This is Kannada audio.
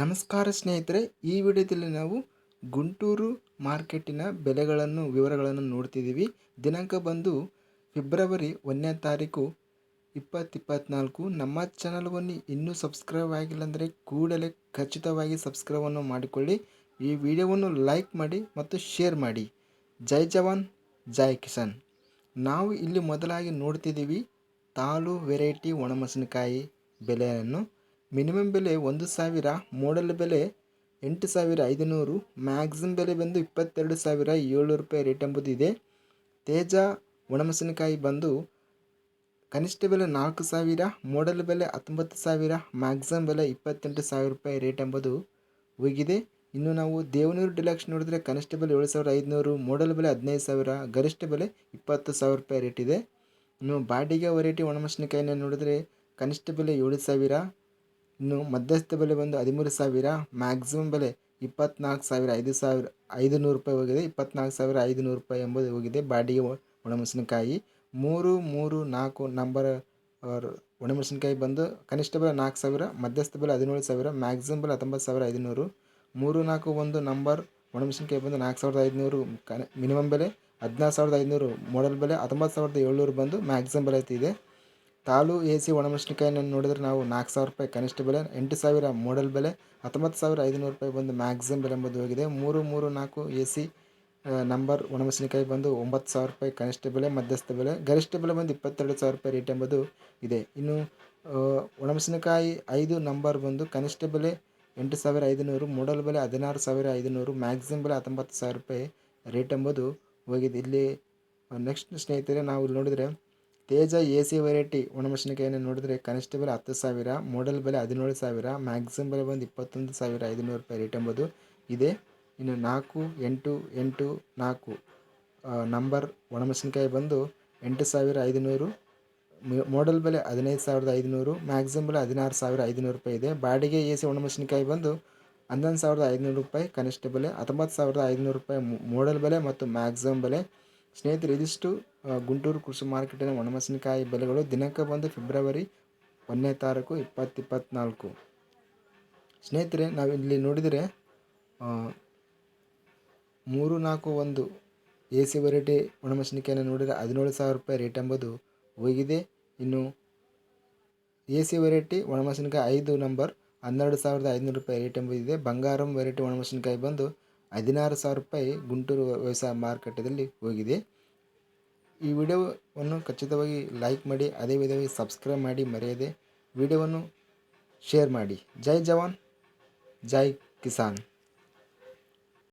ನಮಸ್ಕಾರ ಸ್ನೇಹಿತರೆ, ಈ ವಿಡಿಯೋದಲ್ಲಿ ನಾವು ಗುಂಟೂರು ಮಾರ್ಕೆಟಿನ ಬೆಲೆಗಳನ್ನು, ವಿವರಗಳನ್ನು ನೋಡ್ತಿದ್ದೀವಿ. ದಿನಾಂಕ ಬಂದು ಫೆಬ್ರವರಿ ಒಂದನೇ ತಾರೀಕು ಇಪ್ಪತ್ತು ಇಪ್ಪತ್ತ್ನಾಲ್ಕು ನಮ್ಮ ಚಾನಲ್ವನ್ನು ಇನ್ನೂ ಸಬ್ಸ್ಕ್ರೈಬ್ ಆಗಿಲ್ಲ ಅಂದರೆ ಕೂಡಲೇ ಖಚಿತವಾಗಿ ಸಬ್ಸ್ಕ್ರೈಬನ್ನು ಮಾಡಿಕೊಳ್ಳಿ. ಈ ವಿಡಿಯೋವನ್ನು ಲೈಕ್ ಮಾಡಿ ಮತ್ತು ಶೇರ್ ಮಾಡಿ. ಜೈ ಜವಾನ್, ಜೈ ಕಿಸಾನ್. ನಾವು ಇಲ್ಲಿ ಮೊದಲಾಗಿ ನೋಡ್ತಿದ್ದೀವಿ ತಾಲು ವೆರೈಟಿ ಒಣಮೆಣಸಿನಕಾಯಿ ಬೆಲೆಯನ್ನು. ಮಿನಿಮಮ್ ಬೆಲೆ ಒಂದು ಸಾವಿರ ಮೋಡಲ್ ಬೆಲೆ ಎಂಟು ಸಾವಿರ ಐದುನೂರು ಮ್ಯಾಕ್ಸಿಮಮ್ ಬೆಲೆ ಬಂದು ಇಪ್ಪತ್ತೆರಡು ಸಾವಿರ ಏಳ್ನೂರು ರೂಪಾಯಿ ರೇಟ್ ಎಂಬುದು ಇದೆ. ತೇಜ ಒಣಮೆಣಸಿನಕಾಯಿ ಬಂದು ಕನಿಷ್ಠ ಬೆಲೆ ನಾಲ್ಕು ಸಾವಿರ ಮೋಡಲ್ ಬೆಲೆ ಹತ್ತೊಂಬತ್ತು ಸಾವಿರ ಮ್ಯಾಕ್ಸಿಮಮ್ ಬೆಲೆ ಇಪ್ಪತ್ತೆಂಟು ಸಾವಿರ ರೂಪಾಯಿ ರೇಟ್ ಎಂಬುದು ಹೋಗಿದೆ ಇನ್ನು ನಾವು ದೇವನೂರು ಡಿಲಕ್ಸ್ ನೋಡಿದ್ರೆ ಕನಿಷ್ಠ ಬೆಲೆ ಏಳು ಸಾವಿರ ಐದುನೂರು ಮೋಡಲ್ ಬೆಲೆ ಹದಿನೈದು ಸಾವಿರ, ಗರಿಷ್ಠ ಬೆಲೆ ಇಪ್ಪತ್ತು ಸಾವಿರ ರೂಪಾಯಿ ರೇಟ್ ಇದೆ. ಇನ್ನು ಬಾಡಿಗೆ ವೆರೈಟಿ ಒಣಮೆಣಸಿನಕಾಯಿನ ನೋಡಿದ್ರೆ ಕನಿಷ್ಠ ಬೆಲೆ ಏಳು ಸಾವಿರ ಇನ್ನು ಮಧ್ಯಸ್ಥ ಬೆಲೆ ಬಂದು ಹದಿಮೂರು ಸಾವಿರ ಮ್ಯಾಕ್ಸಿಮಮ್ ಬೆಲೆ ಇಪ್ಪತ್ನಾಲ್ಕು ಸಾವಿರ, ಐದು ಸಾವಿರ ಐದು ನೂರು ರೂಪಾಯಿ ಹೋಗಿದೆ. ಇಪ್ಪತ್ನಾಲ್ಕು ಸಾವಿರ ಐದು ನೂರು ರೂಪಾಯಿ ಎಂಬುದು ಹೋಗಿದೆ. ಬಾಡಿಗೆ ಒಣಮೆಣಸಿನಕಾಯಿ. ಮೂರು ಮೂರು, ನಾಲ್ಕು ನಂಬರ್ ಒಣಮೆಣಸಿನಕಾಯಿ ಬಂದು ಕನಿಷ್ಠ ಬೆಲೆ ನಾಲ್ಕು ಸಾವಿರ, ಮಧ್ಯಸ್ಥ ಬೆಲೆ ಹದಿನೇಳು ಸಾವಿರ ಮ್ಯಾಕ್ಸಿಮಮ್ ಬೆಲೆ ಹತ್ತೊಂಬತ್ತು ಸಾವಿರ, ಐದುನೂರು. ಮೂರು, ನಾಲ್ಕು, ಒಂದು ನಂಬರ್ ಒಣಮೆಣಸಿನಕಾಯಿ ಬಂದು ನಾಲ್ಕು ಸಾವಿರದ ಐದುನೂರು. ಕನ ಮಿನಿಮಮ್ ಬೆಲೆ ಹದಿನಾರು ಸಾವಿರದ ಐದುನೂರು. ಮಾಡಲ್ ಬೆಲೆ ಹತ್ತೊಂಬತ್ತು ಸಾವಿರದ ಏಳ್ನೂರು ಬಂದು ಮ್ಯಾಕ್ಸಿಮಮ್ ಬೆಲೆ ಇದೆ ತಾಲು ಎ ಸಿ ಒಣಮೆಣಸಿನಕಾಯಿನ ನೋಡಿದ್ರೆ ನಾವು ನಾಲ್ಕು ಸಾವಿರ ರೂಪಾಯಿ ಕನಿಷ್ಠ ಬೆಲೆ, ಎಂಟು ಸಾವಿರ ಮಾಡಲ್ ಬೆಲೆ, ಹತ್ತೊಂಬತ್ತು ಸಾವಿರ ಐದುನೂರು ರೂಪಾಯಿ ಬಂದು ಮ್ಯಾಕ್ಸಿಮಮ್ ಬೆಲೆ ಎಂಬುದು ಹೋಗಿದೆ. ಮೂರು ಮೂರು, ನಾಲ್ಕು ಎ ಸಿ ನಂಬರ್ ಒಣಮೆಣಸಿನಕಾಯಿ ಬಂದು ಒಂಬತ್ತು ಸಾವಿರ ರೂಪಾಯಿ ಕನಿಷ್ಠ ಬೆಲೆ, ಮಧ್ಯಸ್ಥ ಬೆಲೆ. ಗರಿಷ್ಠ ಬೆಲೆ ಬಂದು ಇಪ್ಪತ್ತೆರಡು ಸಾವಿರ ರೂಪಾಯಿ ರೇಟ್ ಎಂಬುದು ಇದೆ. ಇನ್ನು ಒಣಮೆಣಸಿನಕಾಯಿ ಐದು ನಂಬರ್ ಬಂದು ಕನಿಷ್ಠ ಬೆಲೆ ಎಂಟು ಸಾವಿರ ಐದುನೂರು ಮೂಡಲ್ ಬೆಲೆ ಹದಿನಾರು ಸಾವಿರ ಐದುನೂರು ಮ್ಯಾಕ್ಸಿಮಮ್ ಬೆಲೆ ಹತ್ತೊಂಬತ್ತು ಸಾವಿರ ರೂಪಾಯಿ ರೇಟ್ ಎಂಬುದು ಹೋಗಿದೆ. ಇಲ್ಲಿ ನೆಕ್ಸ್ಟ್ ಸ್ನೇಹಿತರೆ, ನಾವು ಇಲ್ಲಿ ನೋಡಿದರೆ ತೇಜ ಎ ಸಿ ವೆರೈಟಿ ಒಣಮೆಣಸಿನಕಾಯಿನ ನೋಡಿದರೆ ಕನಿಷ್ಠ ಬೆಲೆ ಹತ್ತು ಸಾವಿರ ಮಾಡಲ್ ಬೆಲೆ ಹದಿನೇಳು ಸಾವಿರ ಮ್ಯಾಕ್ಸಿಮಮ್ ಬೆಲೆ ಬಂದು ಇಪ್ಪತ್ತೊಂದು ಸಾವಿರ ಐದುನೂರು ರೂಪಾಯಿ ರೇಟ್ ಎಂಬುದು ಇದೆ. ಇನ್ನು ನಾಲ್ಕು, ಎಂಟು ಎಂಟು, ನಾಲ್ಕು ನಂಬರ್ ಒಣಮೆಣಸಿನಕಾಯಿ ಬಂದು ಎಂಟು ಸಾವಿರ ಐದುನೂರು ಮಾಡಲ್ ಬೆಲೆ ಹದಿನೈದು ಸಾವಿರದ ಐದುನೂರು ಮ್ಯಾಕ್ಸಿಮಮ್ ಬೆಲೆ ಹದಿನಾರು ಸಾವಿರ ಐದುನೂರು ರೂಪಾಯಿ ಇದೆ. ಬಾಡಿಗೆ ಎ ಸಿ ಒಣಮೆಣಸಿನಕಾಯಿ ಬಂದು ಹನ್ನೊಂದು ಸಾವಿರದ ಐದುನೂರು ರೂಪಾಯಿ, ಕನಿಷ್ಠ ಬೆಲೆ ಹತ್ತೊಂಬತ್ತು ಸಾವಿರದ ಐದುನೂರು ರೂಪಾಯಿ ಮೋಡಲ್ ಬೆಲೆ ಮತ್ತು ಮ್ಯಾಕ್ಸಿಮಮ್ ಬೆಲೆ ಸ್ನೇಹಿತರೆ ಇದಿಷ್ಟು ಗುಂಟೂರು ಕೃಷಿ ಮಾರ್ಕೆಟಿನ ಒಣಮೆಣಸಿನಕಾಯಿ ಬೆಲೆಗಳು ದಿನಕ್ಕೆ ಬಂದು ಫೆಬ್ರವರಿ ಒಂದನೇ ತಾರೀಕು ಇಪ್ಪತ್ತು ಇಪ್ಪತ್ತ್ನಾಲ್ಕು ಸ್ನೇಹಿತರೆ ನಾವು ಇಲ್ಲಿ ನೋಡಿದರೆ ಮೂರು ನಾಲ್ಕು ಒಂದು ಎ ಸಿ ವೆರೈಟಿ ಒಣಮೆಣಸಿನಕಾಯಿನ ನೋಡಿದರೆ ಹದಿನೇಳು ಸಾವಿರ ರೂಪಾಯಿ ರೇಟ್ ಎಂಬುದು ಹೋಗಿದೆ. ಇನ್ನು ಎ ಸಿ ವೆರೈಟಿ ಒಣಮೆಣಸಿನಕಾಯಿ ಐದು ನಂಬರ್ ಹನ್ನೆರಡು ಸಾವಿರದ ಐದುನೂರು ರೂಪಾಯಿ ರೇಟ್ ಎಂಬುದಿದೆ. ಬಂಗಾರಂ ವೆರೈಟಿ ಒಣಮೆಣಸಿನಕಾಯಿ ಬಂದು ಹದಿನಾರು ಸಾವಿರ ರೂಪಾಯಿ ಗುಂಟೂರು ವ್ಯವಸಾಯ ಮಾರುಕಟ್ಟೆಯಲ್ಲಿ ಹೋಗಿದೆ. ಈ ವಿಡಿಯೋವನ್ನು ಖಚಿತವಾಗಿ ಲೈಕ್ ಮಾಡಿ, ಅದೇ ವಿಧವಾಗಿ ಸಬ್ಸ್ಕ್ರೈಬ್ ಮಾಡಿ, ಮರೆಯದೆ ವಿಡಿಯೋವನ್ನು ಶೇರ್ ಮಾಡಿ. ಜೈ ಜವಾನ್, ಜೈ ಕಿಸಾನ್.